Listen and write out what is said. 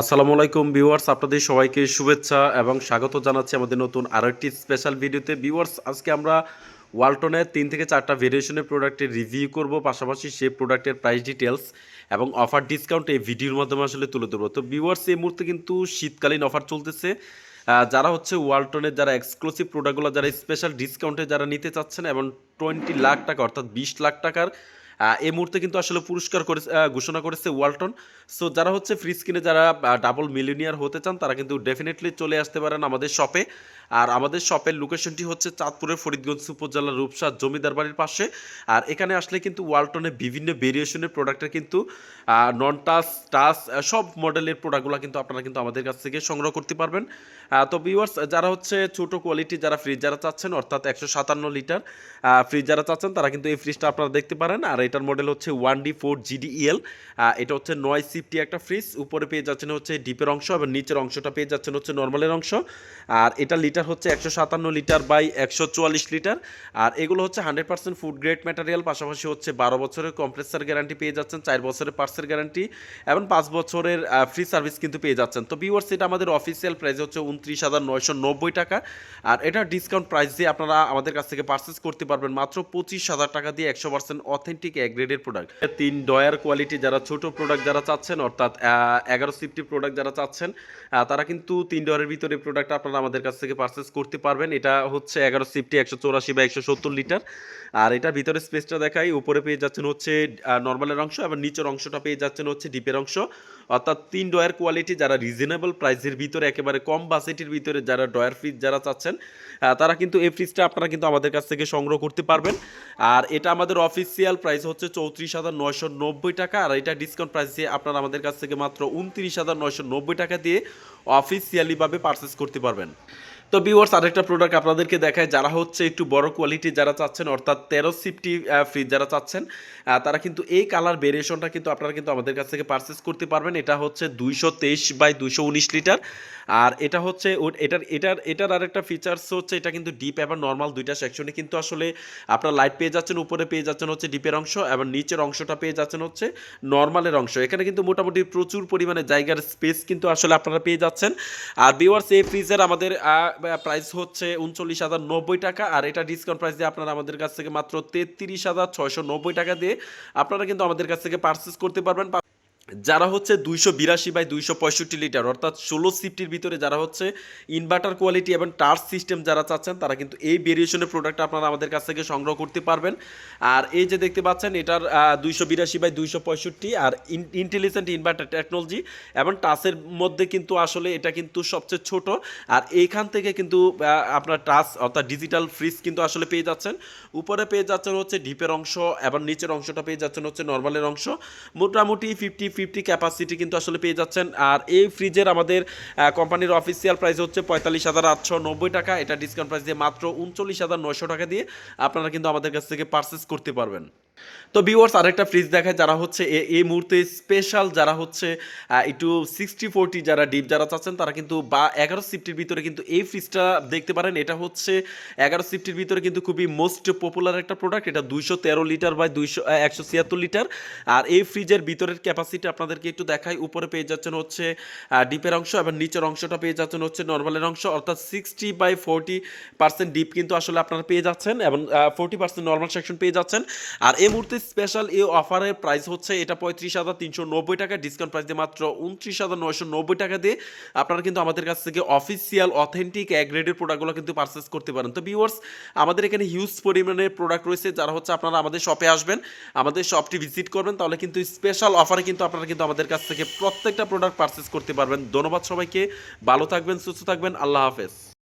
আসসালামু আলাইকুম ভিউয়ার্স, আপনাদের সবাইকে শুভেচ্ছা এবং স্বাগত জানাচ্ছি আমাদের নতুন আরও একটি স্পেশাল ভিডিওতে। ভিউয়ার্স, আজকে আমরা ওয়ালটনের তিন থেকে চারটা ভেরিয়েশনের প্রোডাক্টের রিভিউ করব, পাশাপাশি সেই প্রোডাক্টের প্রাইস ডিটেলস এবং অফার ডিসকাউন্ট এই ভিডিওর মাধ্যমে আসলে তুলে ধরবো। তো ভিউয়ার্স, এই মুহূর্তে কিন্তু শীতকালীন অফার চলতেছে। যারা হচ্ছে ওয়ালটনের যারা এক্সক্লুসিভ প্রোডাক্টগুলো যারা স্পেশাল ডিসকাউন্টে যারা নিতে চাচ্ছেন এবং টোয়েন্টি লাখ টাকা অর্থাৎ বিশ লাখ টাকার এই মুহূর্তে কিন্তু আসলে পুরস্কার করে ঘোষণা করেছে ওয়ালটন। সো যারা হচ্ছে ফ্রি স্ক্রিনে যারা ডাবল মিলিনিয়ার হতে চান, তারা কিন্তু ডেফিনেটলি চলে আসতে পারেন আমাদের শপে আর আমাদের শপের লোকেশনটি হচ্ছে চাঁদপুরের ফরিদগঞ্জ উপজেলার রূপসা জমিদার বাড়ির পাশে। আর এখানে আসলে কিন্তু ওয়ালটনের বিভিন্ন ভেরিয়েশনের প্রোডাক্টের কিন্তু নন টাচ টাচ সব মডেলের প্রোডাক্টগুলো কিন্তু আপনারা কিন্তু আমাদের কাছ থেকে সংগ্রহ করতে পারবেন। তো ভিউয়ার্স যারা হচ্ছে ছোট কোয়ালিটি যারা ফ্রিজ যারা চাচ্ছেন, অর্থাৎ একশো সাতান্ন লিটার ফ্রিজ যারা চাচ্ছেন, তারা কিন্তু এই ফ্রিজটা আপনারা দেখতে পারেন। আর এটার মডেল হচ্ছে ওয়ান ডি ফোর জিডিএল এটা হচ্ছে নয় সিফটি একটা ফ্রিজ উপরে পেয়ে যাচ্ছেন হচ্ছে ডিপের অংশ এবং নিচের অংশটা পেয়ে যাচ্ছেন হচ্ছে নর্মালের অংশ। আর এটা লিটার হচ্ছে একশো সাতান্ন লিটার বাই একশো চুয়াল্লিশ লিটার আর এগুলো হচ্ছে hundred percent food grade material পাশাপাশি হচ্ছে বারো বছরের কম্প্রেসার গ্যারান্টি পেয়ে যাচ্ছেন, চার বছরের পার্সের গ্যারান্টি এবং পাঁচ বছরের ফ্রি সার্ভিস কিন্তু পেয়ে যাচ্ছেন। তো ভিউয়ার্স এটা আমাদের অফিসিয়াল প্রাইস হচ্ছে উনত্রিশ হাজার নয়শো নব্বই টাকা। আর এটা ডিসকাউন্ট প্রাইস দিয়ে আপনারা আমাদের কাছ থেকে পারচেস করতে পারবেন। মাত্র পঁচিশ হাজার টাকা দিয়ে একশো পার্সেন্ট অথেন্টিক গ্রেডের প্রোডাক্ট তিন ডয়ার কোয়ালিটি যারা ছোট প্রোডাক্ট যারা চাচ্ছেন, অর্থাৎ এগারো সিফটি প্রোডাক্ট যারা চাচ্ছেন তারা কিন্তু তিন ডয়ারের ভিতরে প্রোডাক্ট আপনারা আমাদের কাছ থেকে পারচেস করতে পারবেন। এটা হচ্ছে এগারো সিফটি একশো চৌরাশি বা একশো সত্তর লিটার আর এটার ভিতরে স্পেসটা দেখাই, উপরে পেয়ে যাচ্ছেন হচ্ছে নর্মালের অংশ এবং নিচের অংশটা পেয়ে যাচ্ছেন হচ্ছে ডিপের অংশ। অর্থাৎ তিন ডয়ার কোয়ালিটি যারা রিজনেবল প্রাইসের ভিতরে, একেবারে কম বাজেটের ভিতরে যারা ডয়ার ফ্রিজ যারা চাচ্ছেন তারা কিন্তু এই ফ্রিজটা আপনারা কিন্তু আমাদের কাছ থেকে সংগ্রহ করতে পারবেন। আর এটা আমাদের অফিসিয়াল প্রাইস হচ্ছে চৌত্রিশ হাজার নয়শো নব্বই টাকা, আর এটা ডিসকাউন্ট প্রাইস দিয়ে আপনারা আমাদের কাছ থেকে মাত্র উনত্রিশ হাজার নয়শো নব্বই টাকা দিয়ে অফিসিয়ালিভাবে পারচেস করতে পারবেন। তো ভিউয়ার্স আরেকটা প্রোডাক্ট আপনাদেরকে দেখায়, যারা হচ্ছে একটু বড় কোয়ালিটি যারা চাচ্ছেন, অর্থাৎ তেরো সিফটি ফ্রিজ যারা চাচ্ছেন তারা কিন্তু এই কালার ভেরিয়েশনটা কিন্তু আপনারা কিন্তু আমাদের কাছ থেকে পারচেস করতে পারবেন। এটা হচ্ছে দুইশো তেইশ বাই দুইশো উনিশ লিটার আর এটা হচ্ছে এটার এটার এটার আরেকটা ফিচার্স হচ্ছে, এটা কিন্তু ডিপ এবং নর্মাল দুইটা সেকশনে কিন্তু আসলে আপনার লাইট পেয়ে যাচ্ছেন, উপরে পেয়ে যাচ্ছেন হচ্ছে ডিপের অংশ এবং নিচের অংশটা পেয়ে যাচ্ছেন হচ্ছে নর্মালের অংশ। এখানে কিন্তু মোটামুটি প্রচুর পরিমাণে জায়গার স্পেস কিন্তু আসলে আপনারা পেয়ে যাচ্ছেন। আর বিওয়ার্স এই ফ্রিজের আমাদের প্রাইস হচ্ছে উনচল্লিশ হাজার নব্বই টাকা। আর এটা ডিসকাউন্ট প্রাইস দিয়ে আপনারা আমাদের কাছ থেকে মাত্র তেত্রিশ হাজার ছয়শো নব্বই টাকা দিয়ে আপনারা কিন্তু আমাদের কাছ থেকে পারচেস করতে পারবেন। যারা হচ্ছে দুইশো বিরাশি বাই দুইশো পঁয়ষট্টি লিটার, অর্থাৎ ষোলো সিফটির ভিতরে যারা হচ্ছে ইনভার্টার কোয়ালিটি এবং টাচ সিস্টেম যারা চাচ্ছেন, তারা কিন্তু এই ভেরিয়েশনের প্রোডাক্ট আপনারা আমাদের কাছ থেকে সংগ্রহ করতে পারবেন। আর এই যে দেখতে পাচ্ছেন, এটার দুইশো বিরাশি বাই দুইশো পঁয়ষট্টি আর ইন্টেলিজেন্ট ইনভার্টার টেকনোলজি এবং টাচের মধ্যে কিন্তু আসলে এটা কিন্তু সবচেয়ে ছোট। আর এইখান থেকে কিন্তু আপনার টাচ অর্থাৎ ডিজিটাল ফ্রিজ কিন্তু আসলে পেয়ে যাচ্ছেন। উপরে পেয়ে যাচ্ছেন হচ্ছে ডিপের অংশ এবং নিচের অংশটা পেয়ে যাচ্ছেন হচ্ছে নর্মালের অংশ। মোটামুটি ফিফটি ফিফটি ক্যাপাসিটি কিন্তু আসলে পেয়ে যাচ্ছেন। আর এই ফ্রিজের আমাদের কোম্পানির অফিসিয়াল প্রাইস হচ্ছে পঁয়তাল্লিশ হাজার আটশো নব্বই টাকা। এটা ডিসকাউন্ট প্রাইস দিয়ে মাত্র উনচল্লিশ হাজার নয়শো টাকা দিয়ে আপনারা কিন্তু আমাদের কাছ থেকে পারচেস করতে পারবেন। তো ভিউয়ার্স আরেকটা ফ্রিজ দেখায় যারা হচ্ছে এই মুহূর্তে স্পেশাল যারা হচ্ছে একটু সিক্সটি ফোরটি যারা ডিপ যারা চাচ্ছেন, তারা কিন্তু বা এগারো সিফটির ভিতরে কিন্তু এই ফ্রিজটা দেখতে পারেন। এটা হচ্ছে এগারো সিফটির ভিতরে কিন্তু খুবই মোস্ট পপুলার একটা প্রোডাক্ট এটা দুইশো তেরো লিটার বাই দুইশো একশো ছিয়াত্তর লিটার আর এই ফ্রিজের ভিতরের ক্যাপাসিটি আপনাদেরকে একটু দেখাই। উপরে পেয়ে যাচ্ছেন হচ্ছে ডিপের অংশ এবং নিচের অংশটা পেয়ে যাচ্ছেন হচ্ছে নর্মালের অংশ। অর্থাৎ sixty by forty percent dip কিন্তু আসলে আপনারা পেয়ে যাচ্ছেন এবং ফোরটি পার্সেন্ট নর্মাল সেকশন পেয়ে যাচ্ছেন। আর এই মুহূর্তে স্পেশাল এই অফারের প্রাইস হচ্ছে এটা পঁয়ত্রিশ হাজার তিনশো নব্বই টাকা ডিসকাউন্ট প্রাইস দিয়ে মাত্র উনত্রিশ হাজার নয়শো নব্বই টাকা দিয়ে আপনারা কিন্তু আমাদের কাছ থেকে অফিসিয়াল অথেন্টিক গ্রেডের প্রোডাক্টগুলো কিন্তু পারচেস করতে পারেন। তো ভিউয়ার্স আমাদের এখানে হিউজ পরিমাণে প্রোডাক্ট রয়েছে, যারা হচ্ছে আপনারা আমাদের শপে আসবেন, আমাদের শপটি ভিজিট করবেন, তাহলে কিন্তু স্পেশাল অফারে কিন্তু আপনারা কিন্তু আমাদের কাছ থেকে প্রত্যেকটা প্রোডাক্ট পারচেস করতে পারবেন। ধন্যবাদ সবাইকে, ভালো থাকবেন, সুস্থ থাকবেন, আল্লাহ হাফেজ।